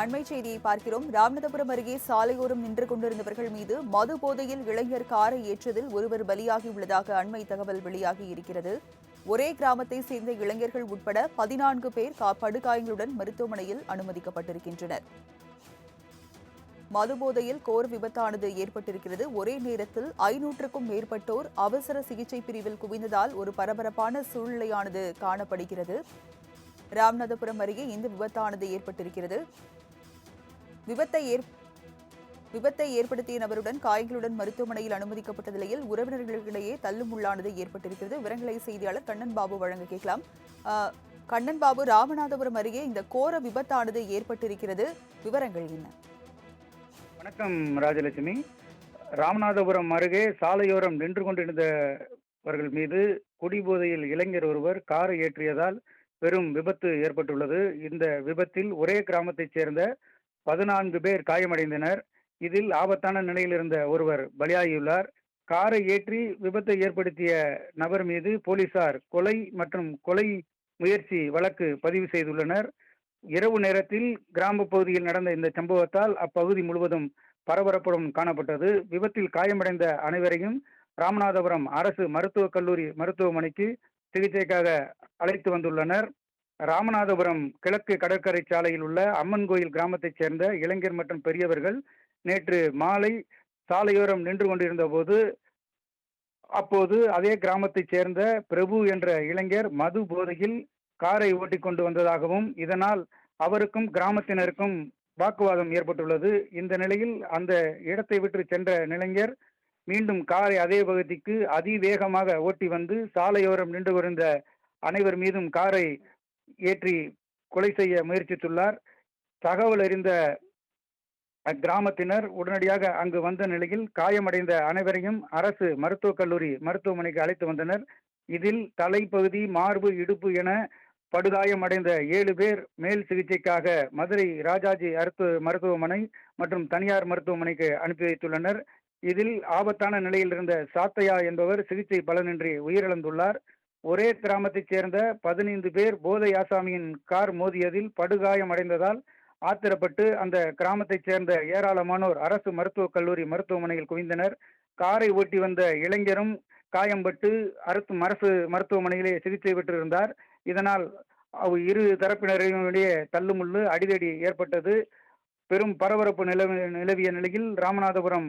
அண்மை செய்தியை பார்க்கிறோம். ராமநாதபுரம் அருகே சாலையோரம் நின்று கொண்டிருந்தவர்கள் மீது மது போதையில் இளைஞர் காரை ஏற்றதில் ஒருவர் பலியாகியுள்ளதாக அண்மை தகவல் வெளியாகி இருக்கிறது. ஒரே கிராமத்தை சேர்ந்த இளைஞர்கள் உட்பட பதினான்கு பேர் படுகாயங்களுடன் மருத்துவமனையில் அனுமதிக்கப்பட்டிருக்கின்றனர். மது போதையில் கோர் விபத்தானது ஏற்பட்டிருக்கிறது. ஒரே நேரத்தில் ஐநூற்றுக்கும் மேற்பட்டோர் அவசர சிகிச்சை பிரிவில் குவிந்ததால் ஒரு பரபரப்பான சூழ்நிலையானது காணப்படுகிறது. ராமநாதபுரம் அருகே இந்த விபத்தானது ஏற்பட்டிருக்கிறது. விபத்தை ஏற் விபத்தை ஏற்படுத்திய நபருடன் காயங்களுடன் மருத்துவமனையில் அனுமதிக்கப்பட்ட நிலையில் உறவினர்களிடையே தள்ளுமுள்ளானது ஏற்பட்டிருக்கிறது. விவரங்களை செய்தியாளர் கண்ணன் பாபு வழங்க கேட்கலாம். கண்ணன் பாபு ராமநாதபுரம் அருகே இந்த கோர விபத்தானது ஏற்பட்டிருக்கிறது. விவரங்கள் என்ன? வணக்கம் ராஜலட்சுமி. ராமநாதபுரம் அருகே சாலையோரம் நின்று கொண்டிருந்தவர்கள் மீது குடிபோதையில் இளைஞர் ஒருவர் காரை ஏற்றியதால் பெரும் விபத்து ஏற்பட்டுள்ளது. இந்த விபத்தில் ஒரே கிராமத்தைச் சேர்ந்த பதினான்கு பேர் காயமடைந்தனர். இதில் ஆபத்தான நிலையில் இருந்த ஒருவர் பலியாகியுள்ளார். காரை ஏற்றி விபத்தை ஏற்படுத்திய நபர் மீது போலீசார் கொலை மற்றும் கொலை முயற்சி வழக்கு பதிவு செய்துள்ளனர். இரவு நேரத்தில் கிராம பகுதியில் நடந்த இந்த சம்பவத்தால் அப்பகுதி முழுவதும் பரபரப்புடன் காணப்பட்டது. விபத்தில் காயமடைந்த அனைவரையும் ராமநாதபுரம் அரசு மருத்துவக் கல்லூரி மருத்துவமனைக்கு சிகிச்சைக்காக அழைத்து வந்துள்ளனர். ராமநாதபுரம் கிழக்கு கடற்கரை சாலையில் உள்ள அம்மன் கோயில் கிராமத்தைச் சேர்ந்த இளைஞர் மற்றும் பெரியவர்கள் நேற்று மாலை சாலையோரம் நின்று கொண்டிருந்த போது அப்போது அதே கிராமத்தைச் சேர்ந்த பிரபு என்ற இளைஞர் மது போதையில் காரை ஓட்டி கொண்டு வந்ததாகவும் இதனால் அவருக்கும் கிராமத்தினருக்கும் வாக்குவாதம் ஏற்பட்டுள்ளது. இந்த நிலையில் அந்த இடத்தை விட்டு சென்ற இளைஞர் மீண்டும் காரை அதே பகுதிக்கு அதிவேகமாக ஓட்டி வந்து சாலையோரம் நின்று கொண்டிருந்த அனைவர் மீதும் காரை ஏற்றி கொலை செய்ய முயற்சித்துள்ளார். தகவல் அறிந்த அக்கிராமத்தினர் உடனடியாக அங்கு வந்த நிலையில் காயமடைந்த அனைவரையும் அரசு மருத்துவக் கல்லூரி மருத்துவமனைக்கு அழைத்து வந்தனர். இதில் தலைப்பகுதி மார்பு இடுப்பு என படுகாயமடைந்த ஏழு பேர் மேல் சிகிச்சைக்காக மதுரை ராஜாஜி அரசு மருத்துவமனை மற்றும் தனியார் மருத்துவமனைக்கு அனுப்பி வைத்துள்ளனர். இதில் ஆபத்தான நிலையில் இருந்த சாத்தையா என்பவர் சிகிச்சை பலனின்றி உயிரிழந்துள்ளார். ஒரே கிராமத்தைச் சேர்ந்த பதினைந்து பேர் போதை ஆசாமியின் கார் மோதியதில் படுகாயமடைந்ததால் ஆத்திரப்பட்டு அந்த கிராமத்தைச் சேர்ந்த ஏராளமானோர் அரசு மருத்துவக் கல்லூரி மருத்துவமனையில் குவிந்தனர். காரை ஓட்டி வந்த இளைஞரும் காயம்பட்டு அரசு அரசு மருத்துவமனையிலே சிகிச்சை பெற்றிருந்தார். இதனால் அவ் இரு தரப்பினரையும் இடையே தள்ளுமுள்ளு அடிதடி ஏற்பட்டது. பெரும் பரபரப்பு நிலவி நிலவிய நிலையில் ராமநாதபுரம்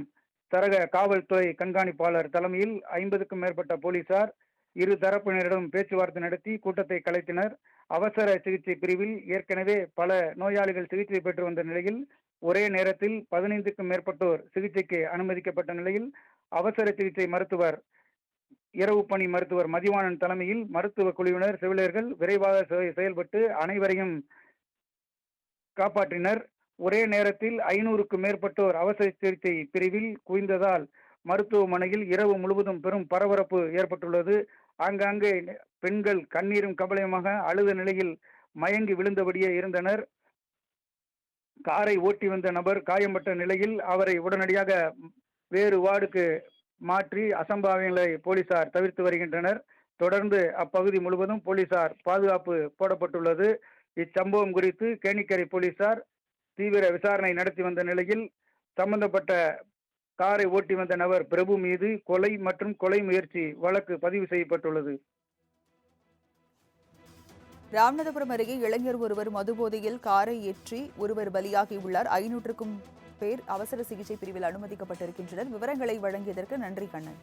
சரக காவல்துறை கண்காணிப்பாளர் தலைமையில் ஐம்பதுக்கும் மேற்பட்ட போலீசார் இரு தரப்பினரிடம் பேச்சுவார்த்தை நடத்தி கூட்டத்தை கலைத்தனர். அவசர சிகிச்சை பிரிவில் ஏற்கனவே பல நோயாளிகள் சிகிச்சை பெற்று வந்த நிலையில் ஒரே நேரத்தில் பதினைந்துக்கும் மேற்பட்டோர் சிகிச்சைக்கு அனுமதிக்கப்பட்ட நிலையில் அவசர சிகிச்சை மருத்துவர் இரவு பணி மருத்துவர் மதிவாணன் தலைமையில் மருத்துவ குழுவினர் செவிலியர்கள் விரைவாக செ- செயல்பட்டு அனைவரையும் காப்பாற்றினர். ஒரே நேரத்தில் ஐநூறுக்கும் மேற்பட்டோர் அவசர சிகிச்சை பிரிவில் குவிந்ததால் மருத்துவமனையில் இரவு முழுவதும் பெரும் பரபரப்பு ஏற்பட்டுள்ளது. ஆங்காங்கே பெண்கள் கண்ணீரும் கபலயமாக அழுத நிலையில் மயங்கி விழுந்தபடியே இருந்தனர். காரை ஓட்டி வந்த நபர் காயம்பட்ட நிலையில் அவரை உடனடியாக வேறு வார்டுக்கு மாற்றி அசம்பாவியங்களை போலீசார் தவிர்த்து வருகின்றனர். தொடர்ந்து அப்பகுதி முழுவதும் போலீசார் பாதுகாப்பு போடப்பட்டுள்ளது. இச்சம்பவம் குறித்து கேணிக்கரை போலீசார் தீவிர விசாரணை நடத்தி வந்த நிலையில் சம்பந்தப்பட்ட காரை ஓட்டி வந்த நபர் பிரபு மீது கொலை மற்றும் கொலை முயற்சி வழக்கு பதிவு செய்யப்பட்டுள்ளது. ராமநாதபுரம் அருகே இளைஞர் ஒருவர் மதுபோதையில் காரை ஏற்றி ஒருவர் பலியாகியுள்ளார். ஐநூற்றுக்கும் பேர் அவசர சிகிச்சை பிரிவில் அனுமதிக்கப்பட்டிருக்கின்றனர். விவரங்களை வழங்கியதற்கு நன்றி கண்ணன்.